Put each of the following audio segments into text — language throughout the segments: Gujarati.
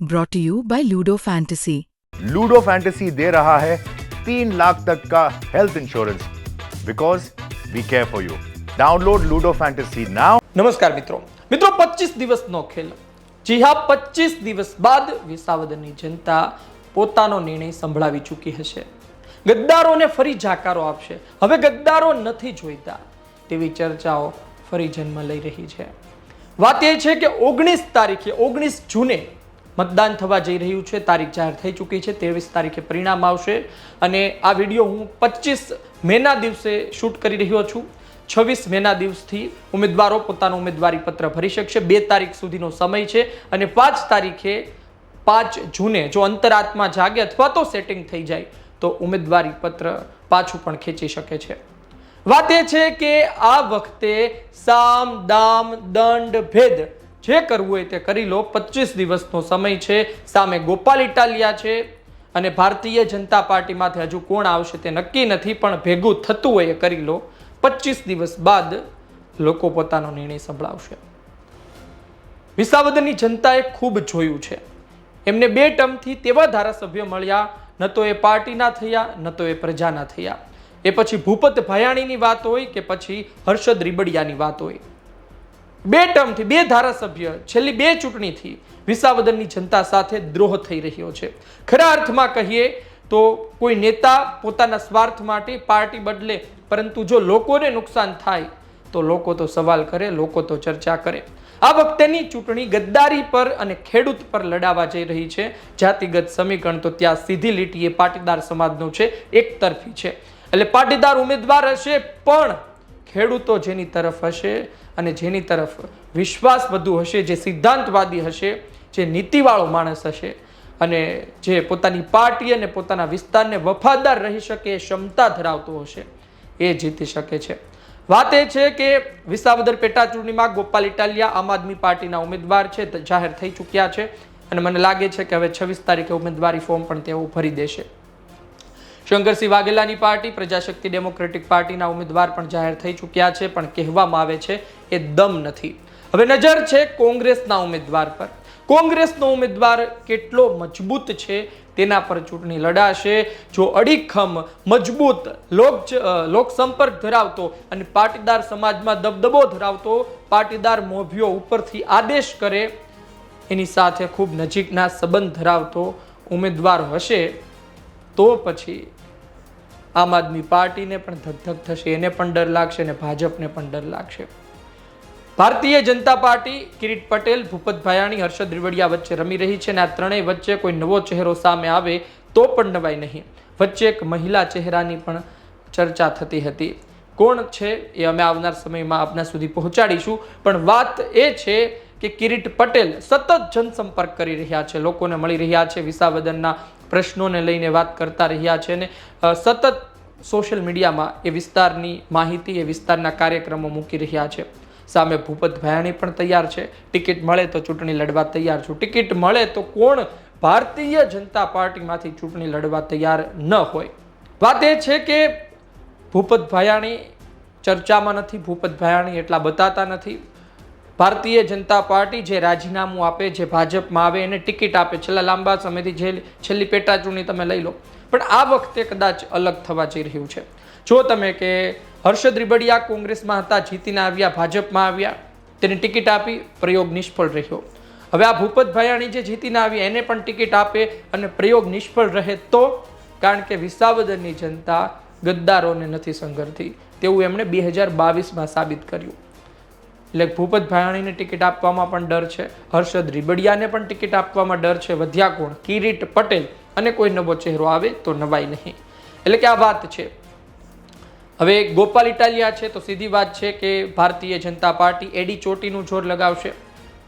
brought to you by Ludo Fantasy. Ludo Fantasy दे रहा है तीन लाख तक का health insurance because we care for you download Ludo Fantasy now નમસ્કાર મિત્રો મિત્રો પચીસ દિવસનો ખેલ જી હા પચીસ દિવસ બાદ વિસાવદરની જનતા પોતાનો નિર્ણય સંભળાવી ચૂકી હશે ગદ્દારોને ફરી જાકારો આપશે હવે ગદ્દારો નથી જોઈતા તેવી ચર્ચાઓ ફરી જન્મ લઈ રહી છે વાત એ છે કે ઓગણીસ તારીખે ઓગણીસ જૂને મતદાન થવા જઈ રહ્યું છે. તારીખ જાહેર થઈ ચૂકી છે. ત્રેવીસ તારીખે પરિણામ આવશે. અને આ વીડિયો હું પચીસ મેના દિવસે શૂટ કરી રહ્યો છું. છવ્વીસ મેના દિવસથી ઉમેદવારો પોતાનું ઉમેદવારી પત્ર ભરી શકશે. બે તારીખ સુધીનો સમય છે અને પાંચ તારીખે પાંચ જૂને જો અંતરાત્મા જાગે અથવા તો સેટિંગ થઈ જાય, તો ઉમેદવારી પત્ર પાછું પણ ખેંચી શકે છે. વાત એ છે કે આ વખતે સામ, દામ, દંડ, ભેદ જે કરવું હોય તે કરી લો. પચીસ દિવસનો સમય છે. સામે ગોપાલ ઇટાલિયા છે અને ભારતીય જનતા પાર્ટીમાંથી હજુ કોણ આવશે તે નક્કી નથી, પણ ભેગું થતું હોય એ કરી લો. પચીસ દિવસ બાદ લોકો પોતાનો નિર્ણય સંભળાવશે. વિસાવદરની જનતાએ ખૂબ જોયું છે. એમને બે ટર્મથી તેવા ધારાસભ્યો મળ્યા, ન તો એ પાર્ટીના થયા, ન તો એ પ્રજાના થયા. એ પછી ભૂપત ભયાણીની વાત હોય કે પછી હર્ષદ રીબડિયાની વાત હોય? બે ટર્મથી બે ધારાસભ્ય છેલ્લી બે ચૂંટણીથી વિસાવદનની જનતા સાથે દ્રોહ થઈ રહ્યો છે. ખરા અર્થમાં કહીએ તો કોઈ નેતા પોતાના સ્વાર્થ માટે પાર્ટી બદલે, પરંતુ જો લોકોને નુકસાન થાય, તો લોકો તો સવાલ કરે, લોકો તો ચર્ચા કરે. આ વખતેની ચૂંટણી ગદ્દારી પર અને ખેડૂત પર લડાવા જઈ રહી છે. જાતિગત સમીકરણ તો ત્યાં સીધી લીટી એ પાટીદાર સમાજનું છે, એક તરફી છે. એટલે પાટીદાર ઉમેદવાર હશે, પણ ખેડૂતો જેની તરફ હશે અને જેની તરફ વિશ્વાસ વધુ હશે, જે સિદ્ધાંતવાદી હશે, જે નીતિવાળો માણસ હશે અને જે પોતાની પાર્ટી અને પોતાના વિસ્તારને વફાદાર રહી શકે એ ક્ષમતા ધરાવતો હશે, એ જીતી શકે છે. વાત એ છે કે વિસાવદર પેટા ચૂંટણીમાં ગોપાલ ઇટાલિયા આમ આદમી પાર્ટીના ઉમેદવાર છે જાહેર થઈ ચૂક્યા છે અને મને લાગે છે કે હવે છવ્વીસ તારીખે ઉમેદવારી ફોર્મ પણ તેઓ ભરી દેશે. શંકરસિંહ વાઘેલાની પાર્ટી, પ્રજાશક્તિ ડેમોક્રેટિક પાર્ટીના ઉમેદવાર પણ જાહેર થઈ ચૂક્યા છે, પણ કહેવામાં આવે છે એ દમ નથી. હવે નજર છે કોંગ્રેસના ઉમેદવાર પર. કોંગ્રેસનો ઉમેદવાર કેટલો મજબૂત છે તેના પર ચૂંટણી લડાશે. જો અડીખમ, મજબૂત, લોક લોકસંપર્ક ધરાવતો અને પાટીદાર સમાજમાં દબદબો ધરાવતો પાટીદાર મોભીઓ ઉપરથી આદેશ કરે, એની સાથે ખૂબ નજીકના સંબંધ ધરાવતો ઉમેદવાર હશે, તો પછી આમ આદમી પાર્ટીને પણ ધકધક થશે. એને પણ ડર લાગશે અને ભાજપને પણ ડર લાગશે. ભારતીય જનતા પાર્ટી કિરીટ પટેલ, ભૂપત ભાયાણી, હર્ષદ રીવડિયા વચ્ચે રમી રહી છે અને આ ત્રણેય વચ્ચે કોઈ નવો ચહેરો સામે આવે તો પણ નવાય નહીં. વચ્ચે એક મહિલા ચહેરાની પણ ચર્ચા થતી હતી. કોણ છે એ અમે આવનાર સમયમાં આપના સુધી પહોંચાડીશું. પણ વાત એ છે કે કિરીટ પટેલ સતત જનસંપર્ક કરી રહ્યા છે. લોકોને મળી રહ્યા છે, વિસાવદનના પ્રશ્નોને લઈને વાત કરતા રહ્યા છે અને સતત સોશિયલ મીડિયામાં એ વિસ્તારની માહિતી, એ વિસ્તારના કાર્યક્રમો મૂકી રહ્યા છે. સામે ભૂપત ભયાણી પણ તૈયાર છે. ટિકિટ મળે તો ચૂંટણી લડવા તૈયાર છું. ટિકિટ મળે તો કોણ ભારતીય જનતા પાર્ટીમાંથી ચૂંટણી લડવા તૈયાર ન હોય. વાત એ છે કે ભૂપત ભયાણી ચર્ચામાં નથી, ભૂપત ભયાણી એટલા બતાતા નથી. ભારતીય જનતા પાર્ટી જે રાજીનામું આપે, જે ભાજપમાં આવે, એને ટિકિટ આપે. છેલ્લા લાંબા સમયથી જે છેલ્લી પેટા ચૂંટણી તમે લઈ લો. પણ આ વખતે કદાચ અલગ થવા જઈ રહ્યું છે. જો તમે કે હર્ષદ રીબડિયા કોંગ્રેસમાં હતા, જીતીને આવ્યા, ભાજપમાં આવ્યા. તેને ટિકિટ આપી પ્રયોગ નિષ્ફળ રહ્યો. હવે આ ભૂપત ભાયાણી જે જીતીને આવ્યા એને પણ ટિકિટ આપે અને પ્રયોગ નિષ્ફળ રહે તો? કારણ કે વિસાવદરની જનતા ગદ્દારોને નથી સંગરતી. તેવું એમણે બે હજાર બાવીસમાં સાબિત કર્યું. એટલે ભૂપત ભાયાણીને ટિકિટ આપવામાં પણ ડર છે. હર્ષદ રીબડિયાને પણ ટિકિટ આપવામાં ડર છે. વધ્યા કોણ? કિરીટ પટેલ. અને કોઈ નવો ચહેરો આવે તો નવાય નહીં. એટલે કે આ વાત છે. હવે ગોપાલ ઇટાલિયા છે તો સીધી વાત છે કે ભારતીય જનતા પાર્ટી એડી ચોટીનું જોર લગાવશે.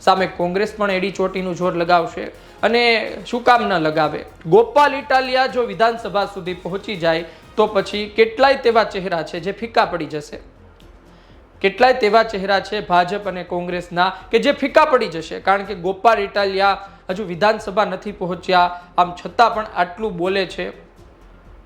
સામે કોંગ્રેસ પણ એડી ચોટીનું જોર લગાવશે. અને શું કામ ન લગાવે? ગોપાલ ઇટાલિયા જો વિધાનસભા સુધી પહોંચી જાય તો પછી કેટલાય તેવા ચહેરા છે જે ફીકા પડી જશે. કેટલાય તેવા ચહેરા છે ભાજપ અને કોંગ્રેસના કે જે ફીકા પડી જશે. કારણ કે ગોપાલ ઇટાલિયા હજુ વિધાનસભા નથી પહોંચ્યા. આમ છતાં પણ આટલું બોલે છે.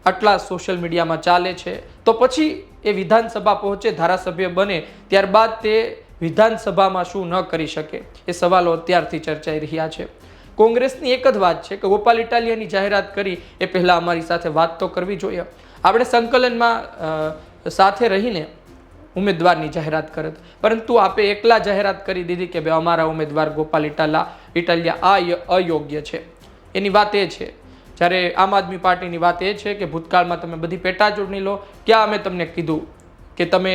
આટલા સોશિયલ મીડિયામાં ચાલે છે. તો પછી એ વિધાનસભા પહોંચે, ધારાસભ્ય બને, ત્યારબાદ તે વિધાનસભામાં શું ન કરી શકે એ સવાલો અત્યારથી ચર્ચાઈ રહ્યા છે. કોંગ્રેસની એક જ વાત છે કે ગોપાલ ઇટાલિયાની જાહેરાત કરી, એ પહેલાં અમારી સાથે વાત તો કરવી જોઈએ. આપણે સંકલનમાં સાથે રહીને ઉમેદવારની જાહેરાત કરત. પરંતુ આપે એકલા જાહેરાત કરી દીધી કે ભાઈ અમારા ઉમેદવાર ગોપાલ ઇટાલા, ઇટાલિયા આ અયોગ્ય છે. એની વાત એ છે જ્યારે આમ આદમી પાર્ટીની વાત એ છે કે ભૂતકાળમાં તમે બધી પેટા ચૂંટણી લો, ક્યાં અમે તમને કીધું કે તમે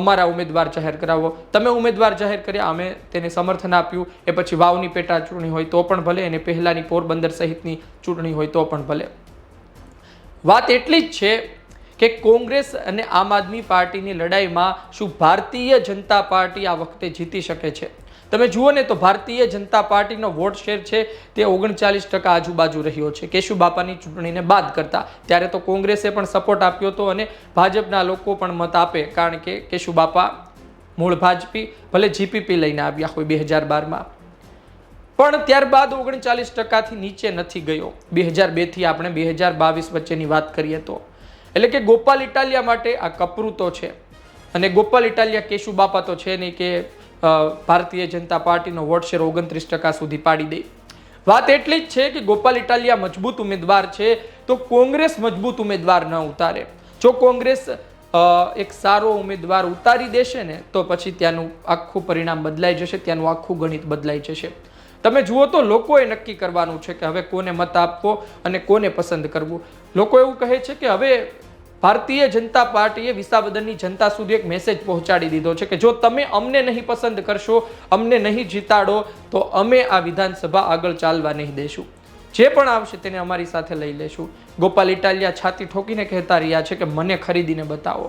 અમારા ઉમેદવાર જાહેર કરાવો? તમે ઉમેદવાર જાહેર કર્યા, અમે તેને સમર્થન આપ્યું, એ પછી વાવની પેટા ચૂંટણી હોય તો પણ ભલે અને પહેલાંની પોરબંદર સહિતની ચૂંટણી હોય તો પણ ભલે. વાત એટલી જ છે કે કોંગ્રેસ અને આમ આદમી પાર્ટીની લડાઈમાં શું ભારતીય જનતા પાર્ટી આ વખતે જીતી શકે છે? તમે જુઓ ને તો ભારતીય જનતા પાર્ટીનો વોટ શેર છે તે ઓગણચાલીસ ટકા આજુબાજુ રહ્યો છે. કેશુ બાપાની ચૂંટણીને બાદ કરતા ત્યારે તો કોંગ્રેસે પણ સપોર્ટ આપ્યો હતો અને ભાજપના લોકો પણ મત આપે કારણ કે કેશુ બાપા મૂળ ભાજપી, ભલે જીપીપી લઈને આવ્યા હોય બે હજાર બારમાં પણ ત્યારબાદ ઓગણચાલીસ ટકાથી નીચે નથી ગયો. બે હજાર બેથી આપણે બે હજાર બાવીસ વચ્ચેની વાત કરીએ તો. એટલે કે ગોપાલ ઇટાલિયા માટે આ કપરું તો છે. અને ગોપાલ ઇટાલિયા કેશુ બાપા તો છે નહીં કે ભારતીય જનતા પાર્ટીનો વોટ શેર ઓગણત્રીસ ટકા સુધી પાડી દે. વાત એટલી જ છે કે ગોપાલ ઇટાલિયા મજબૂત ઉમેદવાર છે, તો કોંગ્રેસ મજબૂત ઉમેદવાર ન ઉતારે. જો કોંગ્રેસ એક સારો ઉમેદવાર ઉતારી દેશે ને, તો પછી ત્યાંનું આખું પરિણામ બદલાઈ જશે, ત્યાંનું આખું ગણિત બદલાઈ જશે. તમે જુઓ તો લોકોએ નક્કી કરવાનું છે કે હવે કોને મત આપવો અને કોને પસંદ કરવું. લોકો એવું કહે છે કે હવે ભારતીય જનતા પાર્ટીએ વિસાવદનની જનતા સુધી એક મેસેજ પહોંચાડી દીધો છે કે જો તમે અમને નહીં પસંદ કરશો, અમને નહીં જીતાડો, તો અમે આ વિધાનસભા આગળ ચાલવા નહીં દેશું. જે પણ આવશે તેને અમારી સાથે લઈ લેશું. ગોપાલ ઇટાલિયા છાતી ઠોકીને કહેતા રહ્યા છે કે મને ખરીદીને બતાવો.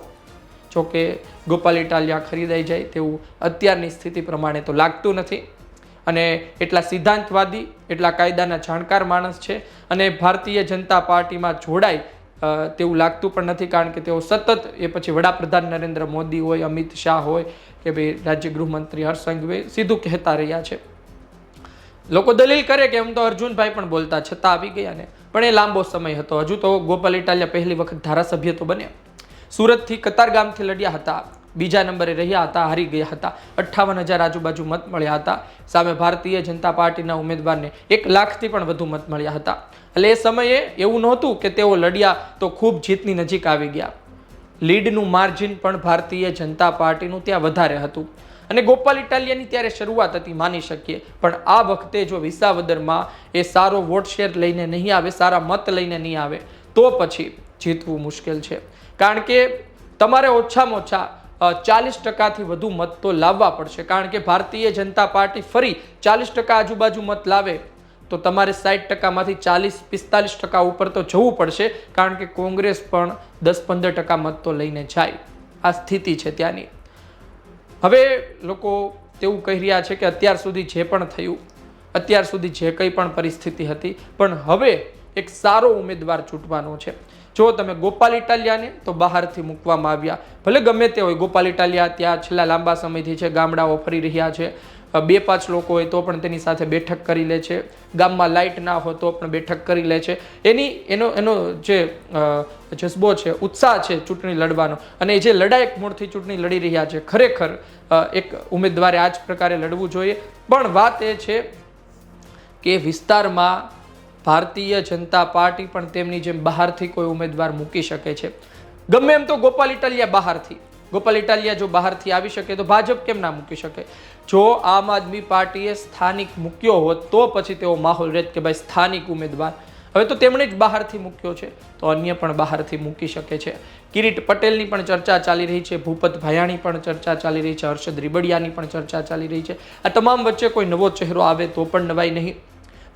જોકે ગોપાલ ઇટાલિયા ખરીદાઈ જાય તેવું અત્યારની સ્થિતિ પ્રમાણે તો લાગતું નથી. અને એટલા સિદ્ધાંતવાદી, એટલા કાયદાના જાણકાર માણસ છે અને ભારતીય જનતા પાર્ટીમાં જોડાય તેવું લાગતું પણ નથી કારણ કે તેઓ સતત એ પછી વડાપ્રધાન નરેન્દ્ર મોદી હોય, અમિત શાહ હોય કે ભાઈ રાજ્ય ગૃહમંત્રી હર્ષ સંઘવી સીધું કહેતા રહ્યા છે. લોકો દલીલ કરે કે એમ તો અર્જુનભાઈ પણ બોલતા છતાં આવી ગયા ને. પણ એ લાંબો સમય હતો. હજુ તો ગોપાલ ઇટાલિયા પહેલી વખત ધારાસભ્ય તો બન્યા. સુરતથી કતારગામથી લડ્યા હતા. બીજા નંબરે રહ્યા હતા, હારી ગયા હતા. અઠ્ઠાવન હજાર આજુબાજુ મત મળ્યા હતા. સામે ભારતીય જનતા પાર્ટીના ઉમેદવારને એક લાખથી પણ વધુ મત મળ્યા હતા. એટલે એ સમયે એવું નહોતું કે તેઓ લડ્યા તો ખૂબ જીતની નજીક આવી ગયા. લીડનું માર્જિન પણ ભારતીય જનતા પાર્ટીનું ત્યાં વધારે હતું. અને ગોપાલ ઇટાલિયાની ત્યારે શરૂઆત હતી, માની શકીએ. પણ આ વખતે જો વિસાવદરમાં એ સારો વોટ શેર લઈને નહીં આવે, સારા મત લઈને નહીં આવે, તો પછી જીતવું મુશ્કેલ છે. કારણ કે તમારે ઓછામાં ઓછા ચાલીસ ટકાથી વધુ મત તો લાવવા પડશે. કારણ કે ભારતીય જનતા પાર્ટી ફરી ચાલીસ ટકા આજુબાજુ મત લાવે તો તમારે સાઠ ટકામાંથી ચાલીસ, પિસ્તાલીસ ટકા ઉપર તો જવું પડશે. કારણ કે કોંગ્રેસ પણ દસ, પંદર ટકા મત તો લઈને જાય. આ સ્થિતિ છે ત્યાંની. હવે લોકો તેવું કહી રહ્યા છે કે અત્યાર સુધી જે પણ થયું, અત્યાર સુધી જે કંઈ પણ પરિસ્થિતિ હતી, પણ હવે એક સારો ઉમેદવાર ચૂંટવાનો છે. જો તમે ગોપાલ ઇટાલિયાને તો બહારથી મૂકવામાં આવ્યા. ભલે ગમે તે હોય, ગોપાલ ઇટાલિયા ત્યાં છેલ્લા લાંબા સમયથી છે, ગામડાઓ ફરી રહ્યા છે. બે પાંચ લોકો હોય તો પણ તેની સાથે બેઠક કરી લે છે. ગામમાં લાઇટ ના હોય તો પણ બેઠક કરી લે છે. એની, એનો એનો જે જજ્બો છે, ઉત્સાહ છે ચૂંટણી લડવાનો અને જે લડાયક મૂળથી ચૂંટણી લડી રહ્યા છે, ખરેખર એક ઉમેદવારે આ જ પ્રકારે લડવું જોઈએ. પણ વાત એ છે કે વિસ્તારમાં ભારતીય જનતા પાર્ટી પણ તેમની જેમ બહારથી કોઈ ઉમેદવાર મૂકી શકે છે. ગમે એમ તો ગોપાલ ઇટાલિયા બહારથી. ગોપાલ ઇટાલિયા જો બહારથી આવી શકે તો ભાજપ કેમ ના મૂકી શકે? જો આમ આદમી પાર્ટીએ સ્થાનિક મૂક્યો હોત તો પછી તેવો માહોલ રહેત કે ભાઈ સ્થાનિક ઉમેદવાર. હવે તો તેમણે જ બહારથી મૂક્યો છે, તો અન્ય પણ બહારથી મૂકી શકે છે. કિરીટ પટેલની પણ ચર્ચા ચાલી રહી છે, ભૂપત ભાયાણી પણ ચર્ચા ચાલી રહી છે, હર્ષદ રીબડિયાની પણ ચર્ચા ચાલી રહી છે. આ તમામ વચ્ચે કોઈ નવો ચહેરો આવે તો પણ નવાઈ નહીં.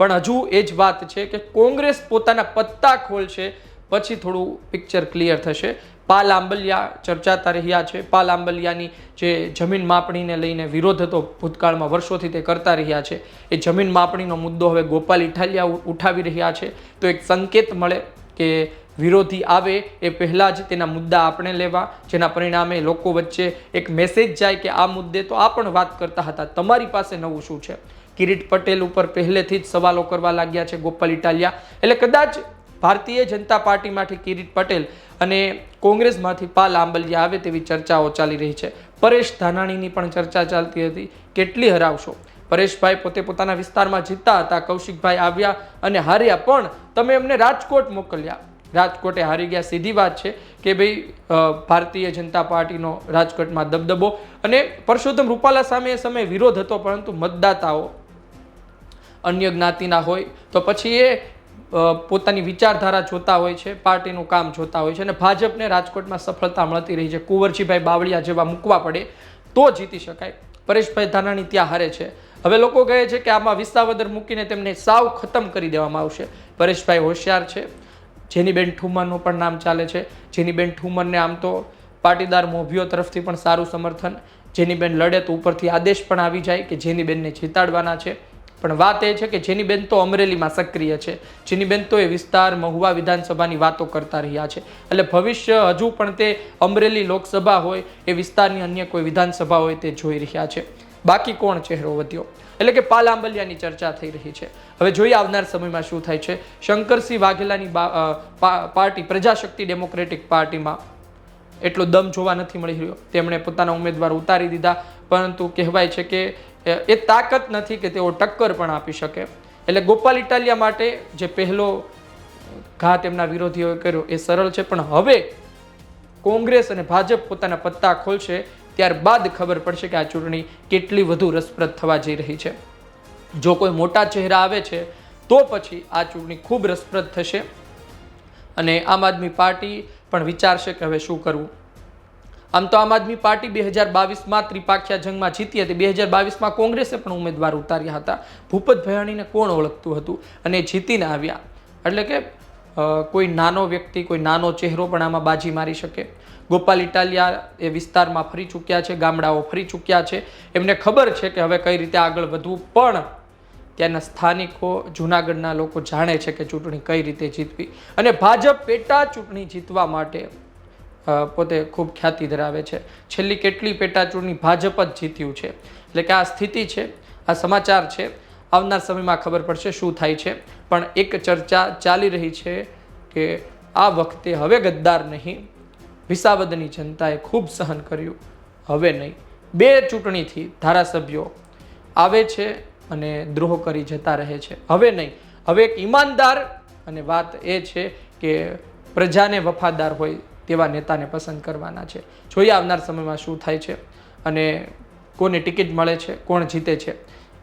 પણ હજુ એ જ વાત છે કે કોંગ્રેસ પોતાના પત્તા ખોલશે, પછી થોડું પિક્ચર ક્લિયર થશે. પાલ આંબલિયા ચર્ચાતા રહ્યા છે. પાલ આંબલિયાની જે જમીન માપણીને લઈને વિરોધ હતો ભૂતકાળમાં, વર્ષોથી તે કરતા રહ્યા છે. એ જમીન માપણીનો મુદ્દો હવે ગોપાલ ઇઠાલિયા ઉઠાવી રહ્યા છે. તો એક સંકેત મળે કે વિરોધી આવે એ પહેલાં જ તેના મુદ્દા આપણે લેવા, જેના પરિણામે લોકો વચ્ચે એક મેસેજ જાય કે આ મુદ્દે તો આ પણ વાત કરતા હતા. તમારી પાસે નવું શું છે? કિરીટ પટેલ ઉપર પહેલેથી જ સવાલો કરવા લાગ્યા છે ગોપાલ ઇટાલિયા. એટલે કદાચ ભારતીય જનતા પાર્ટીમાંથી કિરીટ પટેલ અને કોંગ્રેસમાંથી પાલ આંબલિયા આવે તેવી ચર્ચાઓ ચાલી રહી છે. પરેશ ધાનાણીની પણ ચર્ચા ચાલતી હતી. કેટલી હરાવશો? પરેશભાઈ પોતે પોતાના વિસ્તારમાં જીતતા હતા, કૌશિકભાઈ આવ્યા અને હાર્યા, પણ તમે એમને રાજકોટ મોકલ્યા. રાજકોટે હારી ગયા. સીધી વાત છે કે ભાઈ ભારતીય જનતા પાર્ટીનો રાજકોટમાં દબદબો અને પરસોત્તમ રૂપાલા સામે એ સમયે વિરોધ હતો, પરંતુ મતદાતાઓ અન્ય જ્ઞાતિના હોય, તો પછી એ પોતાની વિચારધારા જોતા હોય છે, પાર્ટીનું કામ જોતા હોય છે અને ભાજપને રાજકોટમાં સફળતા મળતી રહી છે. કુંવરજીભાઈ બાવળિયા જેવા મૂકવા પડે તો જીતી શકાય. પરેશભાઈ ધાનાણી ત્યાં હારે છે. હવે લોકો કહે છે કે આમાં વિસાવદર મૂકીને તેમને સાવ ખતમ કરી દેવામાં આવશે. પરેશભાઈ હોશિયાર છે. જેનીબેન ઠુમરનું પણ નામ ચાલે છે. જેનીબેન ઠુમરને આમ તો પાટીદાર મોભીઓ તરફથી પણ સારું સમર્થન. જેનીબેન લડે તો ઉપરથી આદેશ પણ આવી જાય કે જેનીબેનને જીતાડવાના છે. પણ વાત એ છે કે જેની બેન તો અમરેલીમાં સક્રિય છે, જેની બેન તો એ વિસ્તાર મહુવા વિધાનસભાની વાતો કરતા રહ્યા છે. એટલે ભવિષ્ય હજુ પણ તે અમરેલી લોકસભા હોય, એ વિસ્તારની અન્ય કોઈ વિધાનસભા હોય તે જોઈ રહ્યા છે. બાકી કોણ ચહેરો વધ્યો? એટલે કે પાલ આંબલિયાની ચર્ચા થઈ રહી છે. હવે જોઈએ આવનાર સમયમાં શું થાય છે. શંકરસિંહ વાઘેલાની પાર્ટી, પ્રજાશક્તિ ડેમોક્રેટિક પાર્ટીમાં એટલો દમ જોવા નથી મળી રહ્યો. તેમણે પોતાના ઉમેદવાર ઉતારી દીધા, પરંતુ કહેવાય છે કે એ તાકાત નથી કે તેઓ ટક્કર પણ આપી શકે. એટલે ગોપાલ ઇટાલિયા માટે જે પહેલો ઘા તેમના વિરોધીઓએ કર્યો એ સરળ છે, પણ હવે કોંગ્રેસ અને ભાજપ પોતાના પત્તા ખોલશે, ત્યારબાદ ખબર પડશે કે આ ચૂંટણી કેટલી વધુ રસપ્રદ થવા જઈ રહી છે. જો કોઈ મોટા ચહેરા આવે છે, તો પછી આ ચૂંટણી ખૂબ રસપ્રદ થશે. અને આમ આદમી પાર્ટી પણ વિચારશે કે હવે શું કરવું. આમ તો આમ આદમી પાર્ટી બે હજાર બાવીસમાં ત્રિપાખ્યા જંગમાં જીતી હતી. બે હજાર બાવીસમાં કોંગ્રેસે પણ ઉમેદવાર ઉતાર્યા હતા. ભૂપત ભયાણીને કોણ ઓળખતું હતું અને જીતીને આવ્યા. એટલે કે કોઈ નાનો વ્યક્તિ, કોઈ નાનો ચહેરો પણ આમાં બાજી મારી શકે. ગોપાલ ઇટાલિયા એ વિસ્તારમાં ફરી ચૂક્યા છે, ગામડાઓ ફરી ચૂક્યા છે. એમને ખબર છે કે હવે કઈ રીતે આગળ વધવું, પણ ત્યાંના સ્થાનિકો, જૂનાગઢના લોકો જાણે છે કે ચૂંટણી કઈ રીતે જીતવી. અને ભાજપ પેટા ચૂંટણી જીતવા માટે પોતે ખૂબ ખ્યાતિ ધરાવે છે. છેલ્લી કેટલી પેટાચૂંટણી ભાજપ જ જીત્યું છે. એટલે કે આ સ્થિતિ છે, આ સમાચાર છે, આવનાર સમયમાં ખબર પડશે શું થાય છે. પણ એક ચર્ચા ચાલી રહી છે કે આ વખતે હવે ગદ્દાર નહીં, વિસાવદની જનતાએ ખૂબ સહન કર્યું, હવે નહીં. બે ચૂંટણીથી ધારાસભ્યો આવે છે અને દ્રોહ કરી જતા રહે છે, હવે નહીં. હવે એક ઈમાનદાર અને વાત એ છે કે પ્રજાને વફાદાર હોય તેવા નેતાને પસંદ કરવાના છે. જોઈએ આવનાર સમયમાં શું થાય છે અને કોને ટિકિટ મળે છે, કોણ જીતે છે.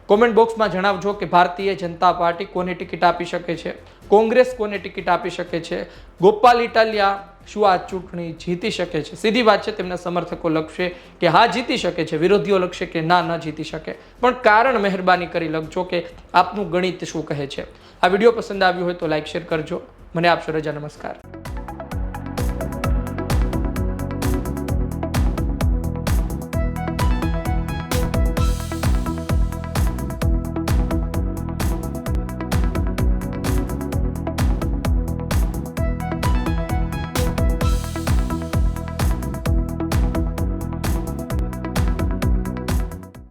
કોમેન્ટ બોક્સમાં જણાવજો કે ભારતીય જનતા પાર્ટી કોને ટિકિટ આપી શકે છે, કોંગ્રેસ કોને ટિકિટ આપી શકે છે, ગોપાલ ઇટાલિયા શું આ ચૂંટણી જીતી શકે છે. સીધી વાત છે, તેમના સમર્થકો લખશે કે હા જીતી શકે છે, વિરોધીઓ લખશે કે ના, ન જીતી શકે. પણ કારણ મહેરબાની કરી લખજો કે આપનું ગણિત શું કહે છે. આ વીડિયો પસંદ આવ્યો હોય તો લાઇક શેર કરજો. મને આપશો રજા, નમસ્કાર.